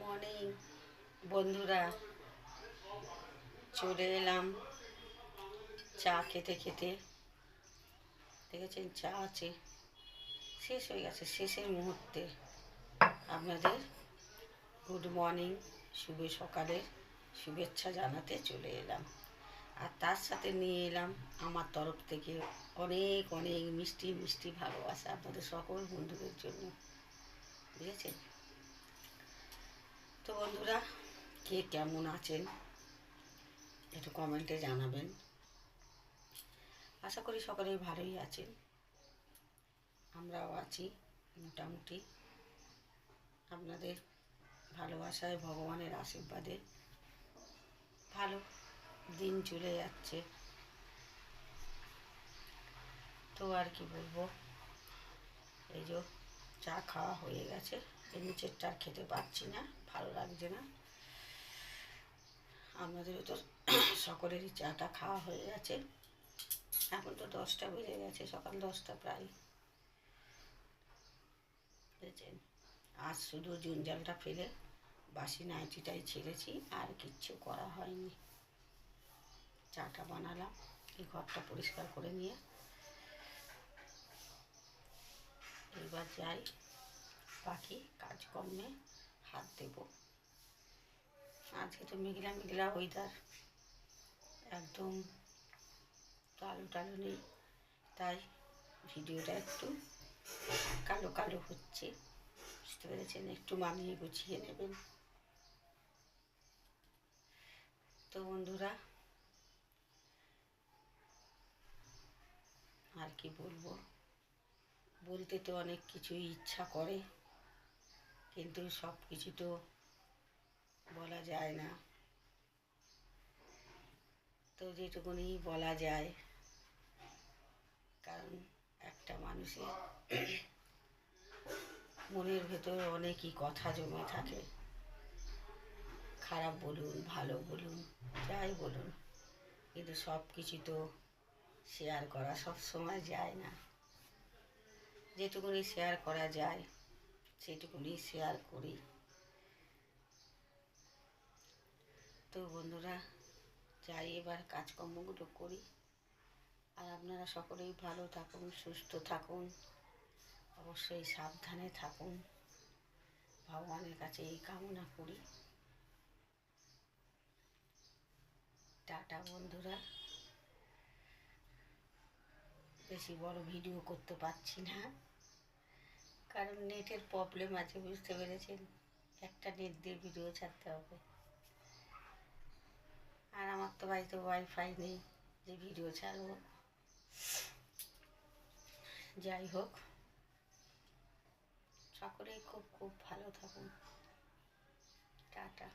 Morning বন্ধুরা। চলে এলাম চা খেতে খেতে। দেখেছেন, চা আছে। শেষ হয়ে গেছে, শেষের মুহূর্তে আপনাদের গুড মর্নিং শুভ সকালের শুভেচ্ছা জানাতে চলে এলাম। আর তার সাথে নিয়ে এলাম আমার তরফ থেকে অনেক অনেক মিষ্টি মিষ্টি ভালোবাসা আপনাদের সকল বন্ধুদের জন্য। বুঝেছেন তো বন্ধুরা কে কেমন আছেন? একটু কমেন্টে জানাবেন। আশা করি সকলেই ভালোই আছেন। আমরাও আছি, মোটামুটি। আপনাদের ভালোবাসায়, ভগবানের আশীর্বাদে। ভালো দিন চলে যাচ্ছে। তো আর কি বলব? এই যে চা খাওয়া হয়ে গেছে। এর নিচেরটা আর খেতে পারছি না, ভালো লাগছে না। আমাদেরও তো সকলেরই চাটা খাওয়া হয়ে গেছে। এখন তো দশটা বেজে গেছে, সকাল দশটা প্রায়। বুঝেছেন? আজ শুধু জঞ্জালটা ফেলে, বাসি নাইটিটাই ছেড়েছি, আর কিচ্ছু করা হয়নি। চাটা বানালাম, এই ঘরটা পরিষ্কার করে নিয়ে। এবার যাই। বাকি কাজকর্মে হাত দেব। আজকে তো মেঘলা মেঘলা ওয়েদার একদম কালো টালো নেই। তাই ভিডিওটা একটু কালো কালো হচ্ছে। বুঝতে পেরেছেন? একটু মানিয়ে গুছিয়ে নেবেন। তো বন্ধুরা, আর কি বলব? বলতে তো অনেক কিছুই ইচ্ছা করে, কিন্তু সব কিছু তো বলা যায় না। তো যেটুকুনি বলা যায়, কারণ একটা মানুষের মনের ভেতর অনেকই কথা জমে থাকে। খারাপ বলুন, ভালো বলুন, যাই বলুন, কিন্তু সব কিছু তো শেয়ার করা সব সময় যায় না। যেটুকুনি শেয়ার করা যায়, সেটুকুনি শেয়ার করি। তো বন্ধুরা, যাই এবার কাজকর্মগুলো করি। আর আপনারা সকলেই ভালো থাকুন, সুস্থ থাকুন, অবশ্যই সাবধানে থাকুন। ভগবানের কাছে এই কামনা করি। টাটা বন্ধুরা। বেশি বড় ভিডিও করতে পারছি না। কারণ নেটের প্রবলেম আছে, বুঝতে পেরেছেন? একটা নেট দিয়ে ভিডিও ছাড়তে হবে। আর আমার তো বাড়িতে ওয়াইফাই নেই যে ভিডিও ছাড়বো। যাই হোক। সকলেই খুব খুব ভালো থাকুন। টাটা।